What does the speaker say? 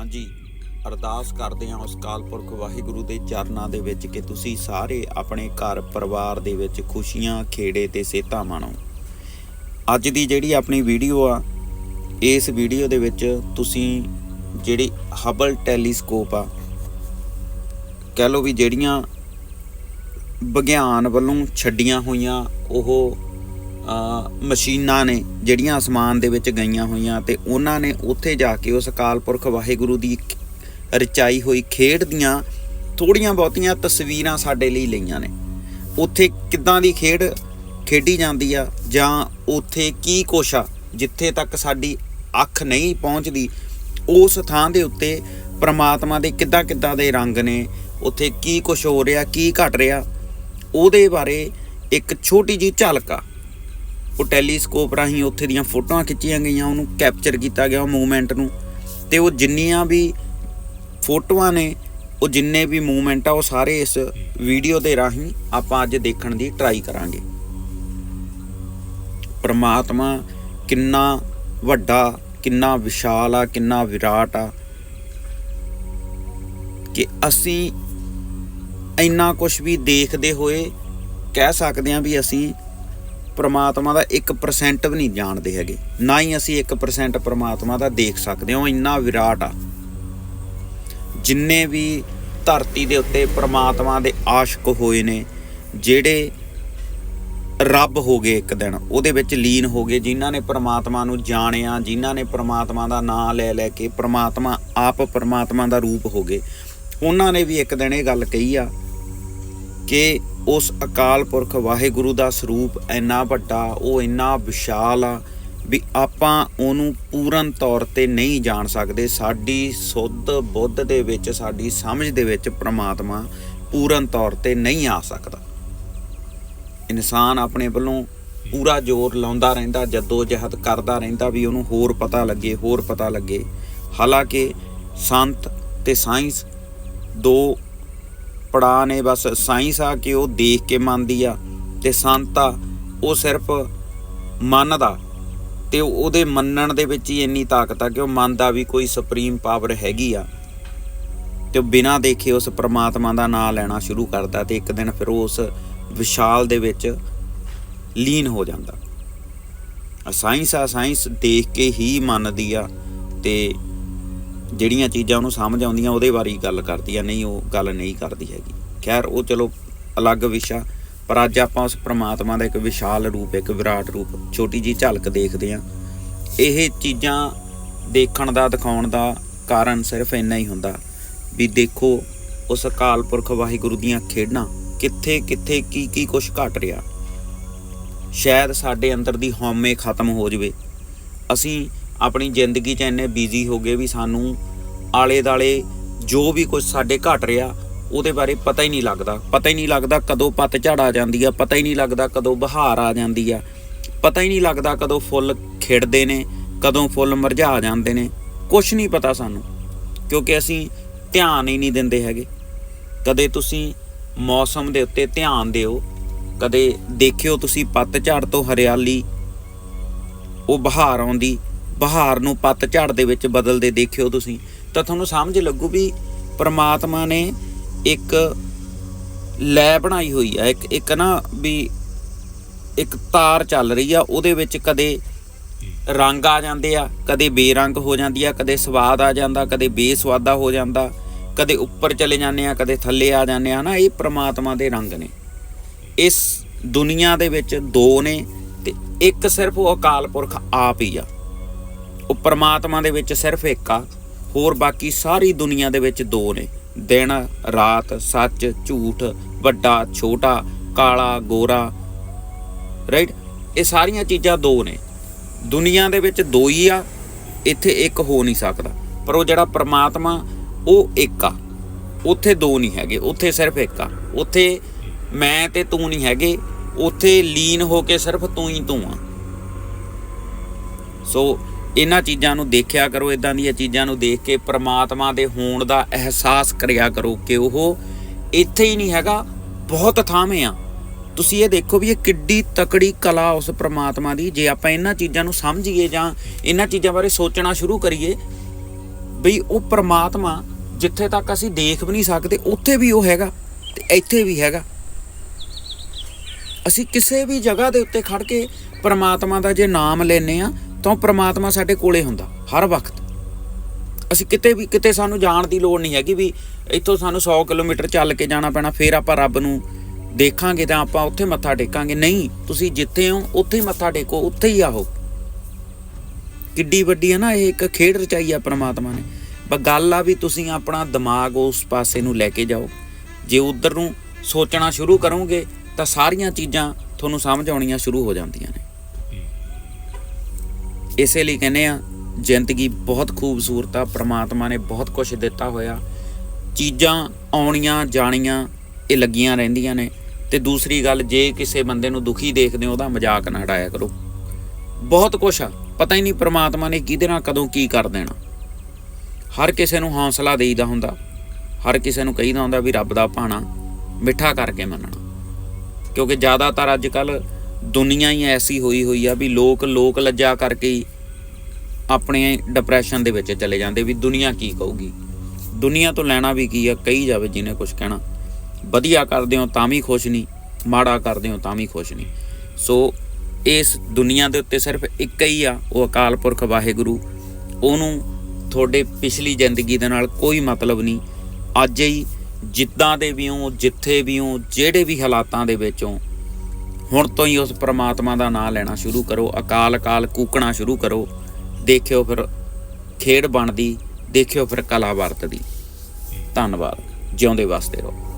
ਹਾਂਜੀ ਅਰਦਾਸ ਕਰਦੇ ਹਾਂ ਉਸ ਕਾਲਪੁਰਖ ਵਾਹਿਗੁਰੂ ਦੇ ਚਰਨਾਂ ਦੇ ਵਿੱਚ ਕਿ ਤੁਸੀਂ ਸਾਰੇ ਆਪਣੇ ਘਰ ਪਰਿਵਾਰ ਦੇ ਵਿੱਚ ਖੁਸ਼ੀਆਂ, ਖੇੜੇ ਤੇ ਸਿਹਤਾਂ ਮਾਣੋ। ਅੱਜ ਦੀ ਜਿਹੜੀ ਆਪਣੀ ਵੀਡੀਓ ਆ, ਇਸ ਵੀਡੀਓ ਦੇ ਵਿੱਚ ਤੁਸੀਂ ਜਿਹੜੀ ਹਬਲ ਟੈਲੀਸਕੋਪ ਆ, ਕਹਿ ਲਓ ਵੀ ਜਿਹੜੀਆਂ ਵਿਗਿਆਨ ਵੱਲੋਂ ਛੱਡੀਆਂ ਹੋਈਆਂ ਉਹ ਮਸ਼ੀਨਾਂ ਨੇ ਜਿਹੜੀਆਂ ਅਸਮਾਨ ਦੇ ਵਿੱਚ ਗਈਆਂ ਹੋਈਆਂ ਤੇ ਉਹਨਾਂ ਨੇ ਉੱਥੇ ਜਾ ਕੇ ਉਸ ਅਕਾਲ ਪੁਰਖ ਵਾਹਿਗੁਰੂ ਦੀ ਰਚਾਈ ਹੋਈ ਖੇਡ ਦੀਆਂ ਥੋੜੀਆਂ ਬਹੁਤੀਆਂ ਤਸਵੀਰਾਂ ਸਾਡੇ ਲਈ ਲਈਆਂ ਨੇ। ਉੱਥੇ ਕਿੱਦਾਂ ਦੀ ਖੇਡ ਖੇਡੀ ਜਾਂਦੀ ਆ ਜਾਂ ਉੱਥੇ ਕੀ ਕੁਛ ਆ ਜਿੱਥੇ ਤੱਕ ਸਾਡੀ ਅੱਖ ਨਹੀਂ ਪਹੁੰਚਦੀ, ਉਸ ਥਾਂ ਦੇ ਉੱਤੇ ਪ੍ਰਮਾਤਮਾ ਦੇ ਕਿੱਦਾਂ ਕਿੱਦਾਂ ਦੇ ਰੰਗ ਨੇ, ਉੱਥੇ ਕੀ ਕੁਛ ਹੋ ਰਿਹਾ, ਕੀ ਘਟ ਰਿਹਾ, ਉਹਦੇ ਬਾਰੇ ਇੱਕ ਛੋਟੀ ਜੀ ਝਲਕ ਆ। ਉਹ ਟੈਲੀਸਕੋਪ ਰਾਹੀਂ ਉੱਥੇ ਦੀਆਂ ਫੋਟੋਆਂ ਖਿੱਚੀਆਂ ਗਈਆਂ, ਉਹਨੂੰ ਕੈਪਚਰ ਕੀਤਾ ਗਿਆ ਉਹ ਮੂਵਮੈਂਟ ਨੂੰ। ਤੇ ਉਹ ਜਿੰਨੀਆਂ ਵੀ ਫੋਟੋਆਂ ਨੇ, ਉਹ ਜਿੰਨੇ ਵੀ ਮੂਵਮੈਂਟ ਆ, ਉਹ ਸਾਰੇ ਇਸ ਵੀਡੀਓ ਦੇ ਰਾਹੀਂ ਆਪਾਂ ਅੱਜ ਦੇਖਣ ਦੀ ਟਰਾਈ ਕਰਾਂਗੇ। ਪਰਮਾਤਮਾ ਕਿੰਨਾ ਵੱਡਾ, ਕਿੰਨਾ ਵਿਸ਼ਾਲ ਆ, ਕਿੰਨਾ ਵਿਰਾਟ ਆ ਕਿ ਅਸੀਂ ਇੰਨਾ ਕੁਝ ਵੀ ਦੇਖਦੇ ਹੋਏ ਕਹਿ ਸਕਦੇ ਹਾਂ ਵੀ ਅਸੀਂ ਪ੍ਰਮਾਤਮਾ ਦਾ 1% ਵੀ ਨਹੀਂ ਜਾਣਦੇ ਹੈਗੇ। ਨਾ ਹੀ ਅਸੀਂ 1% ਪ੍ਰਮਾਤਮਾ ਦਾ ਦੇਖ ਸਕਦੇ ਹਾਂ, ਉਹ ਇੰਨਾ ਵਿਰਾਟ ਆ। ਜਿੰਨੇ ਵੀ ਧਰਤੀ ਦੇ ਉੱਤੇ ਪ੍ਰਮਾਤਮਾ ਦੇ ਆਸ਼ਿਕ ਹੋਏ ਨੇ, ਜਿਹੜੇ ਰੱਬ ਹੋ ਗਏ ਇੱਕ ਦਿਨ, ਉਹਦੇ ਵਿੱਚ ਲੀਨ ਹੋ ਗਏ, ਜਿਨ੍ਹਾਂ ਨੇ ਪ੍ਰਮਾਤਮਾ ਨੂੰ ਜਾਣਿਆ, ਜਿਨ੍ਹਾਂ ਨੇ ਪ੍ਰਮਾਤਮਾ ਦਾ ਨਾਮ ਲੈ ਲੈ ਕੇ ਪ੍ਰਮਾਤਮਾ ਆਪ ਪ੍ਰਮਾਤਮਾ ਦਾ ਰੂਪ ਹੋ ਗਏ। ਉਹਨਾਂ ਨੇ ਵੀ ਇੱਕ ਦਿਨ ਇਹ ਗੱਲ ਕਹੀ ਆ ਕਿ ਉਸ ਅਕਾਲ ਪੁਰਖ ਵਾਹਿਗੁਰੂ ਦਾ ਸਰੂਪ ਇੰਨਾ ਵੱਡਾ, ਉਹ ਇੰਨਾ ਵਿਸ਼ਾਲ ਆ ਵੀ ਆਪਾਂ ਉਹਨੂੰ ਪੂਰਨ ਤੌਰ ਤੇ ਨਹੀਂ ਜਾਣ ਸਕਦੇ। ਸਾਡੀ ਸੁੱਧ ਬੁੱਧ ਦੇ ਵਿੱਚ, ਸਾਡੀ ਸਮਝ ਦੇ ਵਿੱਚ ਪ੍ਰਮਾਤਮਾ ਪੂਰਨ ਤੌਰ ਤੇ ਨਹੀਂ ਆ ਸਕਦਾ। ਇਨਸਾਨ ਆਪਣੇ ਵੱਲੋਂ ਪੂਰਾ ਜ਼ੋਰ ਲਾਉਂਦਾ ਰਹਿੰਦਾ ਜੱਦੋ ਜਹਦ ਕਰਦਾ ਰਹਿੰਦਾ ਵੀ ਉਹਨੂੰ ਹੋਰ ਪਤਾ ਲੱਗੇ, ਹੋਰ ਪਤਾ ਲੱਗੇ। ਹਾਲਾਂਕਿ ਸੰਤ ਤੇ ਸਾਇੰਸ ਦੋ ਪੜਾ ਨੇ, ਬਸ ਸਾਇੰਸ ਆ ਕਿ ਉਹ ਦੇਖ ਕੇ ਮੰਨਦੀ ਆ ਤੇ ਸੰਤ ਆ, ਉਹ ਸਿਰਫ ਮੰਨਦਾ ਤੇ ਉਹਦੇ ਮੰਨਣ ਦੇ ਵਿੱਚ ਹੀ ਇੰਨੀ ਤਾਕਤ ਆ ਕਿ ਉਹ ਮੰਨਦਾ ਵੀ ਕੋਈ ਸੁਪਰੀਮ ਪਾਵਰ ਹੈਗੀ ਆ ਤੇ ਉਹ ਬਿਨਾਂ ਦੇਖੇ ਉਸ ਪ੍ਰਮਾਤਮਾ ਦਾ ਨਾਮ ਲੈਣਾ ਸ਼ੁਰੂ ਕਰਦਾ ਤੇ ਇੱਕ ਦਿਨ ਫਿਰ ਉਹ ਉਸ ਵਿਸ਼ਾਲ ਦੇ ਵਿੱਚ ਲੀਨ ਹੋ ਜਾਂਦਾ। ਸਾਇੰਸ ਆ, ਸਾਇੰਸ ਦੇਖ ਕੇ ਹੀ ਮੰਨਦੀ ਆ ਤੇ ਜਿਹੜੀਆਂ ਚੀਜ਼ਾਂ ਉਹਨੂੰ ਸਮਝ ਆਉਂਦੀਆਂ, ਉਹਦੇ ਬਾਰੇ ਹੀ ਗੱਲ ਕਰਦੀ ਆ, ਨਹੀਂ, ਉਹ ਗੱਲ ਨਹੀਂ ਕਰਦੀ ਹੈਗੀ। ਖੈਰ, ਉਹ ਚਲੋ ਅਲੱਗ ਵਿਸ਼ਾ, ਪਰ ਅੱਜ ਆਪਾਂ ਉਸ ਪ੍ਰਮਾਤਮਾ ਦਾ ਇੱਕ ਵਿਸ਼ਾਲ ਰੂਪ, ਇੱਕ ਵਿਰਾਟ ਰੂਪ, ਛੋਟੀ ਜੀ ਝਲਕ ਦੇਖਦੇ ਆ ਇਹ ਚੀਜ਼ਾਂ ਦੇਖਣ ਦਾ, ਦਿਖਾਉਣ ਦਾ ਕਾਰਨ ਸਿਰਫ ਇੰਨਾ ਹੀ ਹੁੰਦਾ ਵੀ ਦੇਖੋ, ਉਸ ਅਕਾਲ ਪੁਰਖ ਵਾਹਿਗੁਰੂ ਦੀਆਂ ਖੇਡਾਂ ਕਿੱਥੇ ਕਿੱਥੇ, ਕੀ ਕੀ ਕੁਝ ਘਟ ਰਿਹਾ। ਸ਼ਾਇਦ ਸਾਡੇ ਅੰਦਰ ਦੀ ਹਉਮੈ ਖਤਮ ਹੋ ਜਵੇ। ਅਸੀਂ ਆਪਣੀ ਜ਼ਿੰਦਗੀ 'ਚ ਇੰਨੇ ਬਿਜ਼ੀ ਹੋ ਗਏ ਵੀ ਸਾਨੂੰ ਆਲੇ ਦਾਲੇ ਜੋ ਵੀ ਕੁਝ ਸਾਡੇ ਘਟ ਰਿਹਾ, ਉਹਦੇ ਬਾਰੇ ਪਤਾ ਹੀ ਨਹੀਂ ਲੱਗਦਾ। ਪਤਾ ਹੀ ਨਹੀਂ ਲੱਗਦਾ ਕਦੋਂ ਪੱਤ ਝੜ ਆ ਜਾਂਦੀ ਆ, ਪਤਾ ਹੀ ਨਹੀਂ ਲੱਗਦਾ ਕਦੋਂ ਬਹਾਰ ਆ ਜਾਂਦੀ ਆ। ਪਤਾ ਹੀ ਨਹੀਂ ਲੱਗਦਾ ਕਦੋਂ ਫੁੱਲ ਖਿੜਦੇ ਨੇ, ਕਦੋਂ ਫੁੱਲ ਮਰਝਾ ਜਾਂਦੇ ਨੇ। ਕੁਝ ਨਹੀਂ ਪਤਾ ਸਾਨੂੰ, ਕਿਉਂਕਿ ਅਸੀਂ ਧਿਆਨ ਹੀ ਨਹੀਂ ਦਿੰਦੇ ਹੈਗੇ। ਕਦੇ ਤੁਸੀਂ ਮੌਸਮ ਦੇ ਉੱਤੇ ਧਿਆਨ ਦਿਓ, ਕਦੇ ਦੇਖਿਓ ਤੁਸੀਂ ਪੱਤਝੜ ਤੋਂ ਹਰਿਆਲੀ, ਉਹ ਬਹਾਰ ਆਉਂਦੀ ਬਹਾਰ ਨੂੰ ਪੱਤ ਝੜ ਦੇ ਵਿੱਚ ਬਦਲਦੇ ਦੇਖਿਓ ਤੁਸੀਂ, ਤਾਂ ਤੁਹਾਨੂੰ ਸਮਝ ਲੱਗੂ ਵੀ ਪਰਮਾਤਮਾ ਨੇ ਇੱਕ ਲੈ ਬਣਾਈ ਹੋਈ ਆ, ਇੱਕ ਇੱਕ ਨਾ ਵੀ ਇੱਕ ਤਾਰ ਚੱਲ ਰਹੀ ਆ, ਉਹਦੇ ਵਿੱਚ ਕਦੇ ਰੰਗ ਆ ਜਾਂਦੇ ਆ, ਕਦੇ ਬੇਰੰਗ ਹੋ ਜਾਂਦੀ ਆ, ਕਦੇ ਸਵਾਦ ਆ ਜਾਂਦਾ, ਕਦੇ ਬੇਸਵਾਦਾ ਹੋ ਜਾਂਦਾ, ਕਦੇ ਉੱਪਰ ਚਲੇ ਜਾਂਦੇ ਆ, ਕਦੇ ਥੱਲੇ ਆ ਜਾਂਦੇ ਆ ਨਾ ਇਹ ਪ੍ਰਮਾਤਮਾ ਦੇ ਰੰਗ ਨੇ। ਇਸ ਦੁਨੀਆ ਦੇ ਵਿੱਚ ਦੋ ਨੇ ਤੇ ਇੱਕ ਸਿਰਫ ਉਹ ਅਕਾਲ ਪੁਰਖ ਆਪ ਹੀ ਆ। ਉਹ ਪਰਮਾਤਮਾ ਦੇ ਵਿੱਚ ਸਿਰਫ ਇੱਕ ਆ, ਹੋਰ ਬਾਕੀ ਸਾਰੀ ਦੁਨੀਆ ਦੇ ਵਿੱਚ ਦੋ ਨੇ। ਦਿਨ, ਰਾਤ, ਸੱਚ, ਝੂਠ, ਵੱਡਾ, ਛੋਟਾ, ਕਾਲਾ, ਗੋਰਾ ਰਾਈਟ ਇਹ ਸਾਰੀਆਂ ਚੀਜ਼ਾਂ ਦੋ ਨੇ। ਦੁਨੀਆ ਦੇ ਵਿੱਚ ਦੋ ਹੀ ਆ, ਇੱਥੇ ਇੱਕ ਹੋ ਨਹੀਂ ਸਕਦਾ। ਪਰ ਉਹ ਜਿਹੜਾ ਪ੍ਰਮਾਤਮਾ, ਉਹ ਇੱਕ ਆ। ਉੱਥੇ ਦੋ ਨਹੀਂ ਹੈਗੇ, ਉੱਥੇ ਸਿਰਫ ਇੱਕ ਆ। ਉੱਥੇ ਮੈਂ ਤੇ ਤੂੰ ਨਹੀਂ ਹੈਗੇ, ਉੱਥੇ ਲੀਨ ਹੋ ਕੇ ਸਿਰਫ ਤੂੰ ਹੀ ਤੂੰ ਆ। ਸੋ ਇਹਨਾਂ ਚੀਜ਼ਾਂ ਨੂੰ ਦੇਖਿਆ ਕਰੋ ਇਦਾਂ ਦੀਆਂ ਚੀਜ਼ਾਂ ਨੂੰ ਦੇਖ ਕੇ ਪ੍ਰਮਾਤਮਾ ਦੇ ਹੋਣ ਦਾ ਅਹਿਸਾਸ ਕਰਿਆ ਕਰੋ ਕਿ ਉਹ ਇੱਥੇ ਹੀ ਨਹੀਂ ਹੈਗਾ, ਬਹੁਤ ਥਾਵੇਂ ਆ। ਤੁਸੀਂ ਇਹ ਦੇਖੋ ਵੀ ਇਹ ਕਿੱਡੀ ਤਕੜੀ ਕਲਾ ਉਸ ਪ੍ਰਮਾਤਮਾ ਦੀ, ਜੇ ਆਪਾਂ ਇਹਨਾਂ ਚੀਜ਼ਾਂ ਨੂੰ ਸਮਝੀਏ ਜਾਂ ਇਹਨਾਂ ਚੀਜ਼ਾਂ ਬਾਰੇ ਸੋਚਣਾ ਸ਼ੁਰੂ ਕਰੀਏ, ਬਈ ਉਹ ਪ੍ਰਮਾਤਮਾ ਜਿੱਥੇ ਤੱਕ ਅਸੀਂ ਦੇਖ ਵੀ ਨਹੀਂ ਸਕਦੇ, ਉੱਥੇ ਵੀ ਉਹ ਹੈਗਾ ਤੇ ਇੱਥੇ ਵੀ ਹੈਗਾ। ਅਸੀਂ ਕਿਸੇ ਵੀ ਜਗ੍ਹਾ ਦੇ ਉੱਤੇ ਖੜ ਕੇ ਪਰਮਾਤਮਾ ਦਾ ਜੇ ਨਾਮ ਲੈਨੇ ਆ ਤਾਂ ਉਹ ਪ੍ਰਮਾਤਮਾ ਸਾਡੇ ਕੋਲੇ ਹੁੰਦਾ, ਹਰ ਵਕਤ। ਅਸੀਂ ਕਿਤੇ ਵੀ, ਕਿਤੇ ਸਾਨੂੰ ਜਾਣ ਦੀ ਲੋੜ ਨਹੀਂ ਹੈਗੀ ਵੀ ਇੱਥੋਂ ਸਾਨੂੰ 100 ਕਿਲੋਮੀਟਰ ਚੱਲ ਕੇ ਜਾਣਾ ਪੈਣਾ, ਫੇਰ ਆਪਾਂ ਰੱਬ ਨੂੰ ਦੇਖਾਂਗੇ ਤਾਂ ਆਪਾਂ ਉੱਥੇ ਮੱਥਾ ਟੇਕਾਂਗੇ। ਨਹੀਂ, ਤੁਸੀਂ ਜਿੱਥੇ ਹੋ, ਉੱਥੇ ਹੀ ਮੱਥਾ ਟੇਕੋ, ਉੱਥੇ ਹੀ ਆਹੋ। ਕਿੱਡੀ ਵੱਡੀ ਹੈ ਨਾ, ਇਹ ਇੱਕ ਖੇਡ ਰਚਾਈ ਆ ਪ੍ਰਮਾਤਮਾ ਨੇ। ਬਸ ਗੱਲ ਆ ਵੀ ਤੁਸੀਂ ਆਪਣਾ ਦਿਮਾਗ ਉਸ ਪਾਸੇ ਨੂੰ ਲੈ ਕੇ ਜਾਓ। ਜੇ ਉਧਰ ਨੂੰ ਸੋਚਣਾ ਸ਼ੁਰੂ ਕਰੋਗੇ, ਤਾਂ ਸਾਰੀਆਂ ਚੀਜ਼ਾਂ ਤੁਹਾਨੂੰ ਸਮਝ ਆਉਣੀਆਂ ਸ਼ੁਰੂ ਹੋ ਜਾਂਦੀਆਂ ਨੇ। ਇਸੇ ਲਈ ਕਹਿੰਦੇ ਆ, ਜ਼ਿੰਦਗੀ ਬਹੁਤ ਖੂਬਸੂਰਤ ਆ, ਪ੍ਰਮਾਤਮਾ ਨੇ ਬਹੁਤ ਕੁਝ ਦਿੱਤਾ ਹੋਇਆ। ਚੀਜ਼ਾਂ ਆਉਣੀਆਂ, ਜਾਣੀਆਂ, ਇਹ ਲੱਗੀਆਂ ਰਹਿੰਦੀਆਂ ਨੇ। ਤੇ ਦੂਸਰੀ ਗੱਲ, ਜੇ ਕਿਸੇ ਬੰਦੇ ਨੂੰ ਦੁਖੀ ਦੇਖਦੇ ਹੋ, ਉਹਦਾ ਮਜ਼ਾਕ ਨਾ ਉਡਾਇਆ ਕਰੋ। ਬਹੁਤ ਕੁਛ ਆ, ਪਤਾ ਹੀ ਨਹੀਂ ਪ੍ਰਮਾਤਮਾ ਨੇ ਕਿਹਦੇ ਨਾਲ ਕਦੋਂ ਕੀ ਕਰ ਦੇਣਾ। ਹਰ ਕਿਸੇ ਨੂੰ ਹੌਸਲਾ ਦੇਈਦਾ ਹੁੰਦਾ, ਹਰ ਕਿਸੇ ਨੂੰ ਕਹੀਦਾ ਹੁੰਦਾ ਵੀ ਰੱਬ ਦਾ ਭਾਣਾ ਮਿੱਠਾ ਕਰਕੇ ਮੰਨਣਾ। ਕਿਉਂਕਿ ਜ਼ਿਆਦਾਤਰ ਅੱਜ ਕੱਲ੍ਹ ਦੁਨੀਆ ਹੀ ਐਸੀ ਹੋਈ ਹੋਈ ਆ ਵੀ ਲੋਕ ਲੋਕ ਲੱਜਾ ਕਰਕੇ ਹੀ ਆਪਣੇ ਡਿਪਰੈਸ਼ਨ ਦੇ ਵਿੱਚ ਚਲੇ ਜਾਂਦੇ ਵੀ ਦੁਨੀਆ ਕੀ ਕਹੂਗੀ। ਦੁਨੀਆ ਤੋਂ ਲੈਣਾ ਵੀ ਕੀ ਆ, ਕਹੀ ਜਾਵੇ ਜਿਹਨੇ ਕੁਝ ਕਹਿਣਾ। ਵਧੀਆ ਕਰਦੇ ਹੋ ਤਾਂ ਵੀ ਖੁਸ਼ ਨਹੀਂ, ਮਾੜਾ ਕਰਦੇ ਹੋ ਤਾਂ ਵੀ ਖੁਸ਼ ਨਹੀਂ। ਸੋ ਇਸ ਦੁਨੀਆ ਦੇ ਉੱਤੇ ਸਿਰਫ ਇੱਕ ਹੀ ਆ, ਉਹ ਅਕਾਲ ਪੁਰਖ ਵਾਹਿਗੁਰੂ। ਉਹਨੂੰ ਤੁਹਾਡੇ ਪਿਛਲੀ ਜ਼ਿੰਦਗੀ ਦੇ ਨਾਲ ਕੋਈ ਮਤਲਬ ਨਹੀਂ। ਅੱਜ ਹੀ ਜਿੱਦਾਂ ਦੇ ਵੀ ਹੋ, ਜਿੱਥੇ ਵੀ ਹੋ, ਜਿਹੜੇ ਵੀ ਹਾਲਾਤਾਂ ਦੇ ਵਿੱਚੋਂ ਹੁਣ ਤੋਂ ਹੀ ਉਸ ਪ੍ਰਮਾਤਮਾ ਦਾ ਨਾਮ ਲੈਣਾ ਸ਼ੁਰੂ ਕਰੋ, ਅਕਾਲ ਅਕਾਲ ਕੂਕਣਾ ਸ਼ੁਰੂ ਕਰੋ, ਦੇਖਿਓ ਫਿਰ ਖੇਡ ਬਣਦੀ, ਦੇਖਿਓ ਫਿਰ ਕਲਾ ਵਰਤਦੀ। ਧੰਨਵਾਦ, ਜਿਉਂਦੇ ਵਾਸਤੇ ਰਹੋ।